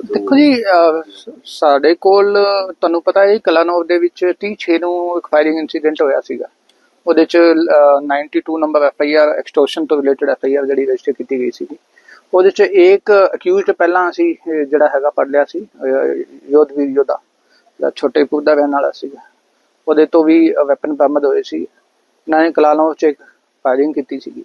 ਦੇਖੋ ਜੀ ਸਾਡੇ ਕੋਲ ਤੁਹਾਨੂੰ ਪਤਾ ਹੈ, ਕਲਾਨੌਰ ਦੇ ਵਿੱਚ 36 ਨੂੰ ਇੱਕ ਫਾਇਰਿੰਗ ਇਨਸੀਡੈਂਟ ਹੋਇਆ ਸੀਗਾ। ਉਹਦੇ ਚ 92 number F I R extortion ਤੋਂ ਰਿਲੇਟਡ ਐਫ ਆਈ ਆਰ ਜਿਹੜੀ ਰਜਿਸਟਰ ਕੀਤੀ ਗਈ ਸੀਗੀ। ਉਹਦੇ ਚ ਇੱਕ ਅਕਿਊਜ਼ਡ ਪਹਿਲਾਂ ਅਸੀਂ ਜਿਹੜਾ ਹੈਗਾ ਪੜ ਲਿਆ ਸੀ ਯੋਧਵੀਰ ਯੋਧਾ ਜਿਹੜਾ ਛੋਟੇ ਪੁਰ ਦਾ ਰਹਿਣ ਵਾਲਾ ਸੀਗਾ। ਉਹਦੇ ਤੋਂ ਵੀ ਵੈਪਨ ਬਰਾਮਦ ਹੋਏ ਸੀ। ਇਹਨਾਂ ਨੇ ਕਲਾਨੌਰ ਚ ਇੱਕ ਫਾਇਰਿੰਗ ਕੀਤੀ ਸੀਗੀ।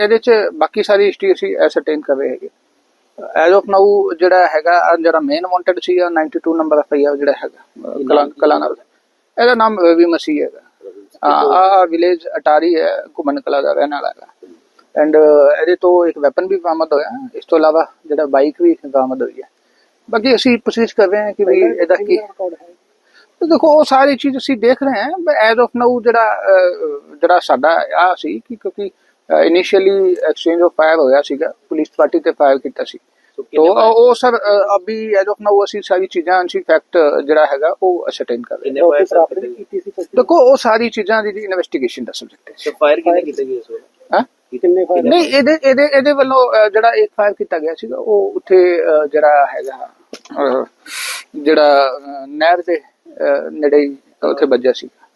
ਇਹਦੇ ਚ ਬਾਕੀ ਸਾਰੀ ਹਿਸਟਰੀ ਅਸੀਂ ਐਸਰਟੇਨ ਕਰ ਰਹੇ ਹੈਗੇ। ਐਜ਼ ਆਫ ਨਾਊ ਜਿਹੜਾ ਹੈਗਾ ਜਿਹੜਾ ਮੇਨ ਵਾਂਟਡ ਸੀ ਆ 92 ਨੰਬਰ ਐਫ ਆਈ ਆਰ ਜਿਹੜਾ ਹੈਗਾ ਅਹ, ਕਲਾ ਕਲਾਨਰ ਦਾ। ਇਹਦਾ ਨਾਮ ਰਵੀ ਮਸੀਹ ਹੈਗਾ। ਆ ਵਿਲੇਜ ਅਟਾਰੀ ਹੈ ਘੁਮਨ ਕਲਾ ਦਾ ਰਹਿਣ ਵਾਲਾ ਹੈਗਾ। ਐਂਡ ਇਹਦੇ ਤੋਂ ਇੱਕ ਵੈਪਨ ਵੀ ਬਰਾਮਦ ਹੋਇਆ। ਇਸ ਤੋਂ ਇਲਾਵਾ ਜਿਹੜਾ ਬਾਈਕ ਵੀ ਬਰਾਮਦ ਹੋਈ ਹੈ। ਬਾਕੀ ਅਸੀਂ ਪੁੱਛਗਿੱਛ ਕਰ ਰਹੇ ਹਾਂ ਕਿ ਵੀ ਇਹਦਾ ਕੀ ਤੇ ਦੇਖੋ ਉਹ ਸਾਰੀ ਚੀਜ਼ ਅਸੀਂ ਦੇਖ ਰਹੇ ਹਾਂ ਐਜ਼ ਆਫ ਨਾਊ ਜਿਹੜਾ ਜਿਹੜਾ ਸਾਡਾ ਆ ਸੀ ਕਿ ਕਿਉਂਕਿ ਇਨੀਸ਼ੀਅਲੀ ਐਕਸਚੇਂਜ ਆਫ ਫਾਇਰ ਹੋਇਆ ਸੀਗਾ ਪੁਲਿਸ ਪਾਰਟੀ ਤੇ ਫਾਇਰ ਕੀਤਾ ਸੀ। ਸੋ ਤੋ ਉਹ ਸਰ ਅਭੀ ਐਜ਼ ਆਫ ਨਾਊ ਅਸੀਂ ਸਾਰੀ ਚੀਜ਼ਾਂ ਅਸੀਂ ਫੈਕਟ ਜਿਹੜਾ ਹੈਗਾ ਉਹ ਅਸਰਟੇਨ ਕਰ ਰਹੇ ਫਾਇਰ ਹਾਂ। ਦੇਖੋ ਉਹ ਸਾਰੀ ਚੀਜ਼ਾਂ ਦੀ ਇਨਵੈਸਟੀਗੇਸ਼ਨ ਦਾ ਸਬਜੈਕਟ ਹੈ ਸੋ। ਫਾਇਰ ਕਿੰਨੇ ਕੀਤੇ ਗਏ ਵੇਲੇ ਹਾਂ? ਕਿੰਨੇ ਨਹੀਂ ਇਹਦੇ ਇਹਦੇ ਇਹਦੇ ਵੱਲੋਂ ਜਿਹੜਾ ਇੱਕ ਫਾਇਰ ਕੀਤਾ ਗਿਆ ਸੀਗਾ ਉਹ ਉੱਥੇ ਜਿਹੜਾ ਹੈਗਾ ਜਿਹੜਾ ਨਹਿਰ ਦੇ ਨੇੜੇ ਉੱਥੇ ਵੱਜਿਆ ਸੀ